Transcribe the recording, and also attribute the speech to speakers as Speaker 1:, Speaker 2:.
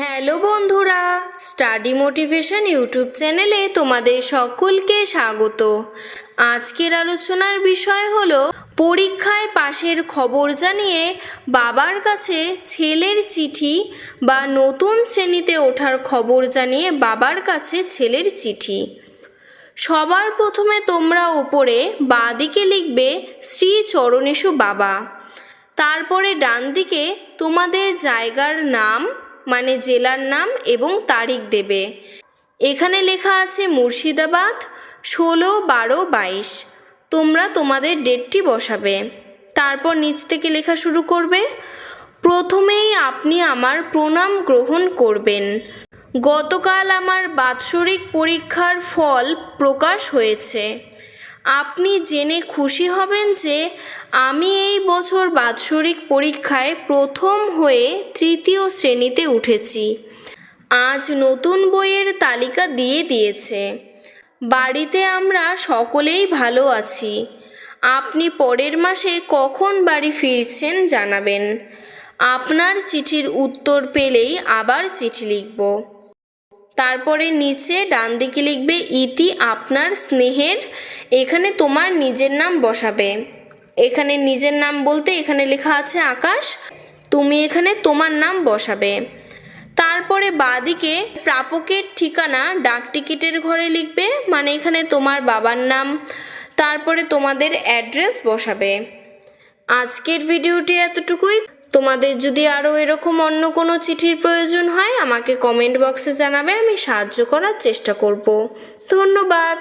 Speaker 1: Hello বন্ধুরা, study motivation YouTube চ্যানেলে তোমাদের সকলকে স্বাগত। আজকের আলোচনার বিষয় হলো, পরীক্ষায় পাশের খবর জানিয়ে বাবার কাছে ছেলের চিঠি বা নতুন শ্রেণীতে ওঠার খবর জানিয়ে বাবার কাছে ছেলের চিঠি। সবার প্রথমে তোমরা উপরে বাঁদিকে লিখবে, শ্রী চরণেশু বাবা। তারপরে ডান দিকে তোমাদের জায়গার নাম মানে জেলার নাম এবং তারিখ দেবে। এখানে লেখা আছে মুর্শিদাবাদ ষোলো বারো বাইশ। তোমরা তোমাদের ডেটটি বসাবে। তারপর নিচ থেকে লেখা শুরু করবে, প্রথমেই আপনি আমার প্রণাম গ্রহণ করবেন। গতকাল আমার বাৎসরিক পরীক্ষার ফল প্রকাশ হয়েছে। আপনি জেনে খুশি হবেন যে আমি এই বছর বাৎসরিক পরীক্ষায় প্রথম হয়ে তৃতীয় শ্রেণীতে উঠেছি। আজ নতুন বইয়ের তালিকা দিয়ে দিয়েছে। বাড়িতে আমরা সকলেই ভালো আছি। আপনি পরের মাসে কখন বাড়ি ফিরছেন জানাবেন। আপনার চিঠির উত্তর পেলেই আবার চিঠি লিখব। তারপরে নিচে ডান দিকে লিখবে, ইতি আপনার স্নেহের, এখানে তোমার নিজের নাম বসাবে। এখানে নিজের নাম বলতে এখানে লেখা আছে আকাশ, তুমি এখানে তোমার নাম বসাবে। তারপরে বাদিকে প্রাপকের ঠিকানা, ডাক টিকিটের ঘরে লিখবে মানে এখানে তোমার বাবার নাম। তারপরে তোমাদের অ্যাড্রেস বসাবে। আজকের ভিডিওটি এতটুকুই। তোমাদের যদি আরও এরকম অন্য কোনো চিঠির প্রয়োজন হয়, আমাকে কমেন্ট বক্সে জানাবে, আমি সাহায্য করার চেষ্টা করব। ধন্যবাদ।